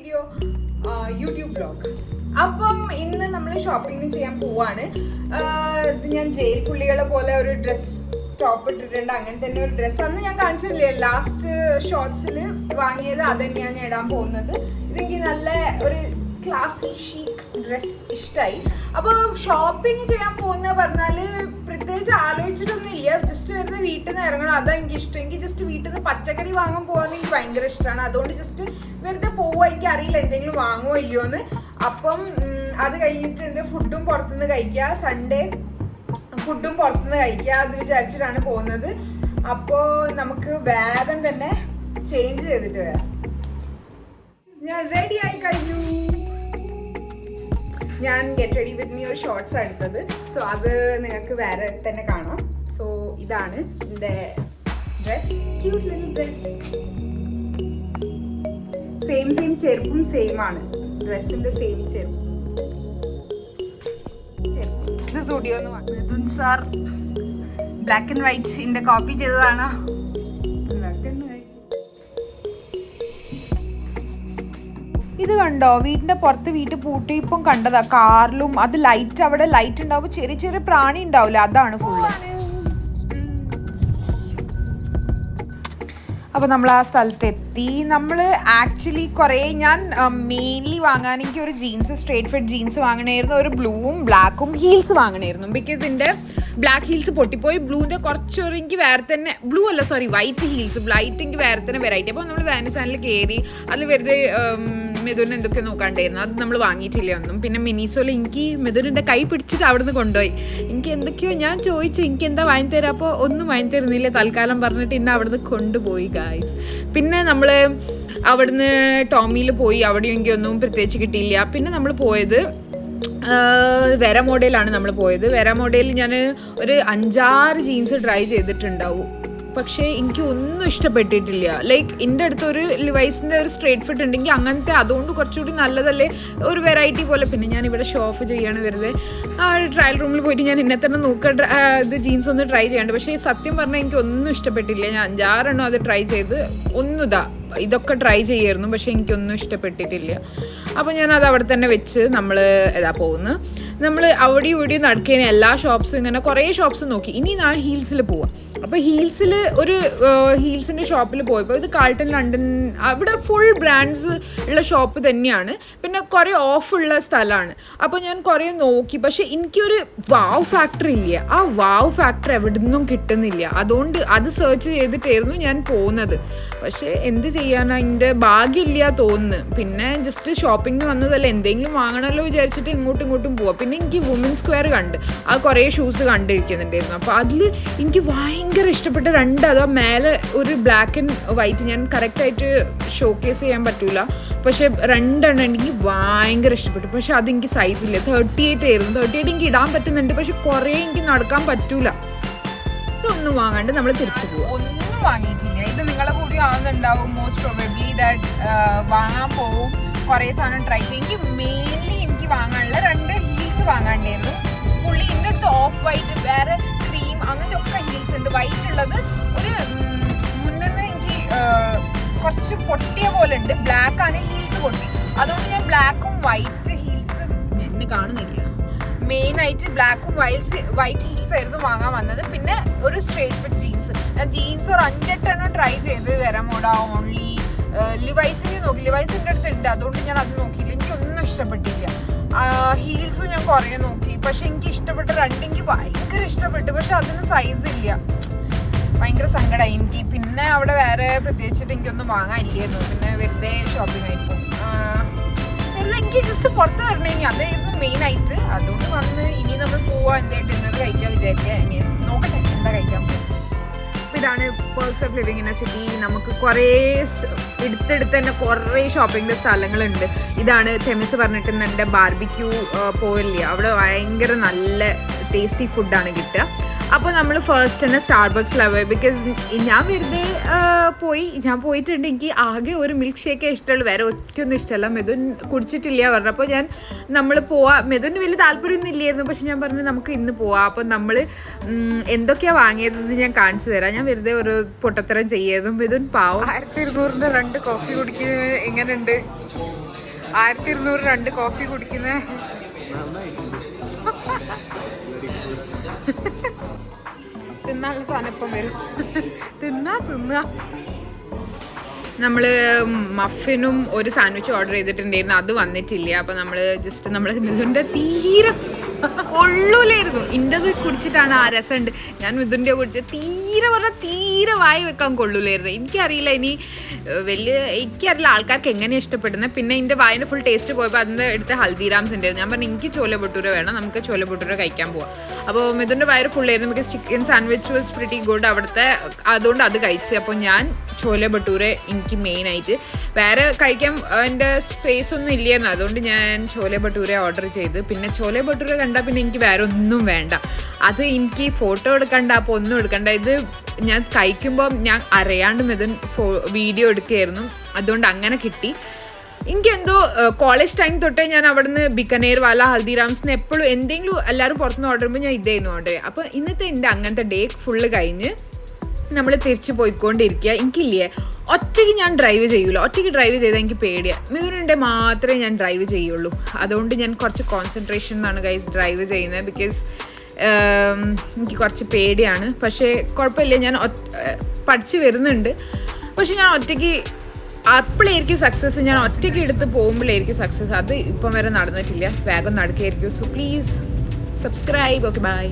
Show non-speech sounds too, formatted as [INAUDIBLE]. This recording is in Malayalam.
വീഡിയോ യൂട്യൂബ് ബ്ലോഗ് അപ്പം ഇന്ന് നമ്മൾ ഷോപ്പിംഗ് ചെയ്യാൻ പോവാണ്. ഇത് ഞാൻ ജയിൽ പുള്ളികളെ പോലെ ഒരു ഡ്രസ് ടോപ്പ് ഇട്ടിട്ടുണ്ട്. അങ്ങനെ തന്നെ ഒരു ഡ്രസ്സ് അന്ന് ഞാൻ കാണിച്ചില്ലേ ലാസ്റ്റ് ഷോർട്സിൽ വാങ്ങിയത് അത് തന്നെയാണ് ഞാൻ ഇടാൻ പോകുന്നത്. ഇതെനിക്ക് നല്ല ഒരു ക്ലാസി ഷീക്ക് ഡ്രസ് ഇഷ്ടമായി അപ്പോൾ ഷോപ്പിംഗ് ചെയ്യാൻ പോകുന്ന പറഞ്ഞാൽ പ്രത്യേകിച്ച് ആലോചിച്ചിട്ടൊന്നുമില്ല. ജസ്റ്റ് വെറുതെ വീട്ടിൽ നിന്ന് ഇറങ്ങണം. അതാ എനിക്ക് ഇഷ്ടം എനിക്ക് ജസ്റ്റ് വീട്ടിൽ നിന്ന് പച്ചക്കറി വാങ്ങാൻ പോകാൻ എനിക്ക് ഭയങ്കര ഇഷ്ടമാണ് അതുകൊണ്ട് ജസ്റ്റ് വെറുതെ പോവുക എനിക്ക് അറിയില്ല എന്തെങ്കിലും വാങ്ങുമോ ഇല്ലയോ എന്ന്. അപ്പം അത് കഴിഞ്ഞിട്ട് എന്റെ ഫുഡും പുറത്തുനിന്ന് കഴിക്കുക. സൺഡേ ഫുഡും പുറത്തുനിന്ന് കഴിക്കുക എന്ന് വിചാരിച്ചിട്ടാണ് പോകുന്നത്. അപ്പോൾ നമുക്ക് വേഗം തന്നെ ചേഞ്ച് ചെയ്തിട്ട് വരാം. ഞാൻ റെഡി ആയി കഴിഞ്ഞു. ഞാൻ ഗെറ്റ് റെഡി വിത്ത് മീ ഒരു ഷോർട്സ് എടുത്തത്. സോ അത് നിങ്ങൾക്ക് വേറെ തന്നെ കാണാം. സോ ഇതാണ് എന്റെ dress cute little dress same same ചെരുപ്പും സെയിം ആണ്. ഡ്രസ്സിന്റെ സെയിം ചെരുപ്പ്. ഇത് സ്റ്റുഡിയോ എന്ന് പറഞ്ഞത്. സാർ ബ്ലാക്ക് ആൻഡ് വൈറ്റ് വൈറ്റിന്റെ കോപ്പി ചെയ്തതാണോ. ഇത് കണ്ടോ? വീടിന്റെ പുറത്ത് വീട്ടിൽ പൂട്ടിയിപ്പം കണ്ടതാ കാറിലും അത് ലൈറ്റ് അവിടെ ലൈറ്റ് ഉണ്ടാവും ചെറിയ ചെറിയ പ്രാണി ഉണ്ടാവില്ല? അതാണ് ഫുള്ള് അപ്പോൾ നമ്മൾ ആ സ്ഥലത്ത് എത്തി നമ്മൾ ആക്ച്വലി കുറേ ഞാൻ മെയിൻലി വാങ്ങാൻ എനിക്ക് ഒരു ജീൻസ് സ്ട്രേറ്റ് ഫിറ്റ് ജീൻസ് വാങ്ങണമായിരുന്നു ഒരു ബ്ലൂവും ബ്ലാക്കും ഹീൽസ് വാങ്ങണമായിരുന്നു ബിക്കോസ് എന്റെ ബ്ലാക്ക് ഹീൽസ് പൊട്ടിപ്പോയി. ബ്ലൂവിന്റെ കുറച്ചൊരു എനിക്ക് വേറെ തന്നെ ബ്ലൂ അല്ല സോറി വൈറ്റ് ഹീൽസ് വൈറ്റ് എനിക്ക് വേറെ തന്നെ വെറൈറ്റി അപ്പോൾ നമ്മൾ വാനിസാനിൽ കയറി അതിൽ വെറുതെ മിഥുൻ എന്തൊക്കെ നോക്കാണ്ടായിരുന്നു. അത് നമ്മൾ വാങ്ങിയിട്ടില്ല ഒന്നും. പിന്നെ മിനിസോയിൽ എനിക്ക് മിഥുനിന്റെ കൈ പിടിച്ചിട്ട് അവിടുന്ന് കൊണ്ടുപോയി. എനിക്ക് എന്തൊക്കെയോ ഞാൻ ചോദിച്ചു എനിക്ക് എന്താ വാങ്ങി തരാം? അപ്പോൾ ഒന്നും വാങ്ങി തരുന്നില്ല. തൽക്കാലം പറഞ്ഞിട്ട് ഇന്നെ അവിടുന്ന് കൊണ്ടുപോയി ഗായ്സ് പിന്നെ നമ്മൾ അവിടുന്ന് ടോമിയിൽ പോയി. അവിടെ എനിക്കൊന്നും പ്രത്യേകിച്ച് കിട്ടിയില്ല. പിന്നെ നമ്മൾ പോയത് ആഹ് വെര മോഡലാണ് നമ്മൾ പോയത്. വെര മോഡലിൽ ഞാൻ ഒരു അഞ്ചാറ് ജീൻസ് ട്രൈ ചെയ്തിട്ടുണ്ടാവും. പക്ഷേ എനിക്ക് ഒന്നും ഇഷ്ടപ്പെട്ടിട്ടില്ല. ലൈക്ക് എന്റെ അടുത്ത് ഒരു ലിവൈസിന്റെ ഒരു സ്ട്രേറ്റ് ഫിറ്റ് ഉണ്ടെങ്കിൽ അങ്ങനത്തെ അതുകൊണ്ട് കുറച്ചുകൂടി നല്ലതല്ലേ? ഒരു വെറൈറ്റി പോലെ. പിന്നെ ഞാൻ ഇവിടെ ഷോഫ് ചെയ്യാണ് വെറുതെ. ആ ഒരു ട്രയൽ റൂമിൽ പോയിട്ട് ഞാൻ ഇന്നെ തന്നെ നോക്കുക ഇത് ജീൻസ് ഒന്ന് ട്രൈ ചെയ്യാണ്ട്. പക്ഷേ സത്യം പറഞ്ഞാൽ എനിക്ക് ഒന്നും ഇഷ്ടപ്പെട്ടില്ല. ഞാൻ അഞ്ചാറെണ്ണം അത് ട്രൈ ചെയ്ത് ഒന്നും ഇതാ ഇതൊക്കെ ട്രൈ ചെയ്യായിരുന്നു. പക്ഷേ എനിക്കൊന്നും ഇഷ്ടപ്പെട്ടിട്ടില്ല. അപ്പോൾ ഞാനത് അവിടെ തന്നെ വെച്ച് നമ്മൾ ഇതാ പോകുന്നു നമ്മൾ അവിടെയും ഇവിടെയും നടക്കുന്ന എല്ലാ ഷോപ്സും ഇങ്ങനെ കുറേ ഷോപ്സ് നോക്കി. ഇനി ഞാൻ ഹീൽസിൽ പോവാം. അപ്പോൾ ഹീൽസിൽ ഒരു ഹീൽസിന്റെ ഷോപ്പിൽ പോയപ്പോൾ ഇത് കാൾട്ടൺ ലണ്ടൻ അവിടെ ഫുൾ ബ്രാൻഡ്സ് ഉള്ള ഷോപ്പ് തന്നെയാണ്. പിന്നെ കുറേ ഓഫുള്ള സ്ഥലമാണ് അപ്പോൾ ഞാൻ കുറേ നോക്കി. പക്ഷേ എനിക്കൊരു വാവ് ഫാക്ടർ ഇല്ല. ആ വാവ് ഫാക്ടർ എവിടെ നിന്നും കിട്ടുന്നില്ല. അതുകൊണ്ട് അത് സെർച്ച് ചെയ്തിട്ടായിരുന്നു ഞാൻ പോകുന്നത് പക്ഷേ എന്ത് ചെയ്യാനാണ് എന്റെ ഭാഗ്യമില്ല തോന്നുന്നു. പിന്നെ ജസ്റ്റ് ഷോപ്പിംഗ് വന്നതല്ല. എന്തെങ്കിലും വാങ്ങണമല്ലോ വിചാരിച്ചിട്ട് ഇങ്ങോട്ടും ഇങ്ങോട്ടും പോവാം. പിന്നെ എനിക്ക് വുമൻസ് സ്ക്വയർ കണ്ട്. ആ കുറേ ഷൂസ് കണ്ടിരിക്കുന്നുണ്ടായിരുന്നു. അപ്പോൾ അതിൽ എനിക്ക് ഭയങ്കര ഇഷ്ടപ്പെട്ട രണ്ട് അതാ മേലെ ഒരു ബ്ലാക്ക് ആൻഡ് വൈറ്റ് ഞാൻ കറക്റ്റായിട്ട് ഷോക്കേസ് ചെയ്യാൻ പറ്റൂല. പക്ഷേ രണ്ടെണ്ണം എനിക്ക് ഭയങ്കര ഇഷ്ടപ്പെട്ടു. പക്ഷേ അതെനിക്ക് സൈസ് ഇല്ല. തേർട്ടി എയ്റ്റ് ആയിരുന്നു. തേർട്ടി എയ്റ്റ് എനിക്ക് ഇടാൻ പറ്റുന്നുണ്ട്. പക്ഷെ കുറേ എനിക്ക് നടക്കാൻ പറ്റൂല. സോ ഒന്നും വാങ്ങാണ്ട് നമ്മൾ തിരിച്ചു പോകും ഒന്നും വാങ്ങിയിട്ടില്ല. ഇത് നിങ്ങളെ കൂടി ആവുന്നുണ്ടാവും. മോസ്റ്റ് പ്രോബബ്ലി ദാറ്റ് വാങ്ങാൻ പോവും. കുറേ സാധനം ട്രൈ ചെയ്യും. എനിക്ക് മെയിൻലി എനിക്ക് വാങ്ങാനുള്ള രണ്ട് വാങ്ങാണ്ടായിരുന്നു പുള്ളി എന്റെ അടുത്ത് ഓഫ് വൈറ്റ് വേറെ ക്രീം അങ്ങനത്തെ ഒക്കെ ഹീൽസ് ഉണ്ട്. വൈറ്റ് ഉള്ളത് ഒരു മുന്നിന്ന് എനിക്ക് കുറച്ച് പൊട്ടിയ പോലെ ഉണ്ട്. ബ്ലാക്ക് ആണ് ഹീൽസ് പൊട്ടി. അതുകൊണ്ട് ഞാൻ ബ്ലാക്കും വൈറ്റ് ഹീൽസ് എന്നെ കാണുന്നില്ല. മെയിൻ ആയിട്ട് ബ്ലാക്കും വൈൽസ് വൈറ്റ് ഹീൽസ് ആയിരുന്നു വാങ്ങാൻ വന്നത്. പിന്നെ ഒരു സ്ട്രേറ്റ് ഫിറ്റ് ജീൻസ് ഞാൻ ജീൻസ് ഒരു അഞ്ചെട്ടെണ്ണം ട്രൈ ചെയ്ത് മോഡ. ഓൺലി ലിവൈസിനെ നോക്കി. ലിവൈസിന്റെ അടുത്ത് ഉണ്ട്. അതുകൊണ്ട് ഞാൻ അത് നോക്കിയില്ല. എനിക്കൊന്നും ഇഷ്ടപ്പെട്ടില്ല. ഹീൽസും ഞാൻ കുറേ നോക്കി. പക്ഷെ എനിക്ക് ഇഷ്ടപ്പെട്ട രണ്ട് എനിക്ക് ഭയങ്കര ഇഷ്ടപ്പെട്ടു. പക്ഷെ അതിന് സൈസ് ഇല്ല. ഭയങ്കര സങ്കടമായി എനിക്ക് പിന്നെ അവിടെ വേറെ പ്രത്യേകിച്ചിട്ട് എനിക്കൊന്നും വാങ്ങാനില്ലായിരുന്നു പിന്നെ വെറുതെ ഷോപ്പിംഗ് ആയിപ്പോ വെറുതെ എനിക്ക് ജസ്റ്റ് പുറത്ത് വരണമെങ്കിൽ അതായിരുന്നു മെയിൻ ആയിട്ട്. അതുകൊണ്ട് വന്ന് ഇനി നമ്മൾ പോവാ. എന്താ ഡിന്നർ കഴിക്കാൻ വിചാരിക്കുക perks of living in a city നമുക്ക് കുറേ എടുത്തെടുത്ത് തന്നെ കുറേ ഷോപ്പിംഗിന്റെ സ്ഥലങ്ങളുണ്ട്. ഇതാണ് തെമിസ് പറഞ്ഞിട്ട് ബാർബിക്യൂ പോയില്ലേ? അവിടെ ഭയങ്കര നല്ല ടേസ്റ്റി ഫുഡാണ് കിട്ടുക. അപ്പോൾ നമ്മൾ ഫസ്റ്റ് തന്നെ സ്റ്റാർബക്സിലാണ് ലവ് ബിക്കോസ് ഞാൻ വെറുതെ പോയി. ഞാൻ പോയിട്ടുണ്ട്. എനിക്ക് ആകെ ഒരു മിൽക്ക് ഷേക്കേ ഇഷ്ടമുള്ളൂ വേറെ ഒറ്റയൊന്നും ഇഷ്ടമല്ല മെതുൻ കുടിച്ചിട്ടില്ല പറഞ്ഞു. അപ്പോൾ ഞാൻ നമ്മൾ പോവാ. മെതുന് വലിയ താല്പര്യമൊന്നും ഇല്ലായിരുന്നു. പക്ഷെ ഞാൻ പറഞ്ഞു നമുക്ക് ഇന്ന് പോവാം. അപ്പോൾ നമ്മൾ എന്തൊക്കെയാണ് വാങ്ങിയതെന്ന് ഞാൻ കാണിച്ചു തരാം. ഞാൻ വെറുതെ ഒരു പൊട്ടത്തരം ചെയ്യായിരുന്നു മെതുൻ പാവം. ആയിരത്തി ഇരുന്നൂറിന്റെ രണ്ട് കോഫി കുടിക്കുന്നത് എങ്ങനെയുണ്ട്? ആയിരത്തി ഇരുന്നൂറ് രണ്ട് കോഫി കുടിക്കുന്ന [LAUGHS] തിന്നാനുള്ള സാധനം ഇപ്പം വരും. തിന്നാ തിന്നാ. നമ്മൾ മഫിനും ഒരു സാൻഡ്വിച്ച് ഓർഡർ ചെയ്തിട്ടുണ്ടായിരുന്നു. അത് വന്നിട്ടില്ല. അപ്പോൾ നമ്മൾ ജസ്റ്റ് നമ്മൾ മിഥുന്റെ തീരെ കൊള്ളൂലായിരുന്നു. ഇന്റത് കുടിച്ചിട്ടാണ് ആ രസമുണ്ട്. ഞാൻ മിഥുന്റെ കുടിച്ച് തീരെ പറഞ്ഞാൽ തീരെ വായി വെക്കാൻ കൊള്ളൂലായിരുന്നു. എനിക്കറിയില്ല ഇനി വലിയ എനിക്കറിയില്ല ആൾക്കാർക്ക് എങ്ങനെയാണ് ഇഷ്ടപ്പെടുന്നത്. പിന്നെ എന്റെ വായിന്റെ ഫുൾ ടേസ്റ്റ് പോയപ്പോൾ അതിന്റെ എടുത്ത ഹൽദിറാംസ് ഉണ്ടായിരുന്നു ഞാൻ പറഞ്ഞു എനിക്ക് ചോല ഭട്ടൂര വേണം. നമുക്ക് ചോല ഭട്ടൂര കഴിക്കാൻ പോവാം. അപ്പോൾ മിഥുന്റെ വയറ് ഫുള്ളായിരുന്നു നമുക്ക് chicken sandwich was pretty good അവിടുത്തെ അതുകൊണ്ട് അത് കഴിച്ച്. അപ്പോൾ ഞാൻ ചോല ഭട്ടൂര എനിക്ക് മെയിനായിട്ട് വേറെ കഴിക്കാൻ എന്റെ സ്പേസ് ഒന്നും ഇല്ലായിരുന്നു അതുകൊണ്ട് ഞാൻ ചോല ഭട്ടൂര ഓർഡർ ചെയ്ത്. പിന്നെ ചോല ഭട്ടൂര കണ്ടാൽ പിന്നെ എനിക്ക് വേറെ ഒന്നും വേണ്ട. അത് എനിക്ക് ഫോട്ടോ എടുക്കണ്ട അപ്പോൾ ഒന്നും എടുക്കണ്ട. ഇത് ഞാൻ കഴിക്കുമ്പോൾ ഞാൻ അറിയാണ്ട് മിഥുൻ വീഡിയോ എടുക്കുകയായിരുന്നു. അതുകൊണ്ട് അങ്ങനെ കിട്ടി. എനിക്കെന്തോ കോളേജ് ടൈം തൊട്ടേ ഞാൻ അവിടുന്ന് ബിക്കനേർ വാല ഹൽദിറാംസിന് എപ്പോഴും എന്തെങ്കിലും എല്ലാവരും പുറത്തുനിന്ന് ഓർഡർ ചെയ്യുമ്പോൾ ഞാൻ ഇതായിരുന്നു ഓർഡർ ചെയ്യുക അപ്പോൾ ഇന്നത്തെ എന്റെ അങ്ങനത്തെ ഡേ ഫുള്ള് കഴിഞ്ഞ് നമ്മൾ തിരിച്ച് പോയിക്കൊണ്ടിരിക്കുക എനിക്കില്ലേ ഒറ്റയ്ക്ക് ഞാൻ ഡ്രൈവ് ചെയ്യൂല. ഒറ്റയ്ക്ക് ഡ്രൈവ് ചെയ്താൽ എനിക്ക് പേടിയാണ് മീനുണ്ടെ മാത്രമേ ഞാൻ ഡ്രൈവ് ചെയ്യുള്ളൂ. അതുകൊണ്ട് ഞാൻ കുറച്ച് കോൺസെൻട്രേഷൻ എന്നാണ് ഗൈസ് ഡ്രൈവ് ചെയ്യുന്നത്. ബിക്കോസ് എനിക്ക് കുറച്ച് പേടിയാണ്. പക്ഷേ കുഴപ്പമില്ല. ഞാൻ പഠിച്ച് വരുന്നുണ്ട്. പക്ഷെ ഞാൻ ഒറ്റയ്ക്ക് അപ്പോഴായിരിക്കും സക്സസ് ഞാൻ ഒറ്റയ്ക്ക് എടുത്ത് പോകുമ്പോഴായിരിക്കും സക്സസ് അത് ഇപ്പം വരെ നടന്നിട്ടില്ല. വേഗം നടക്കുകയായിരിക്കും so please subscribe okay bye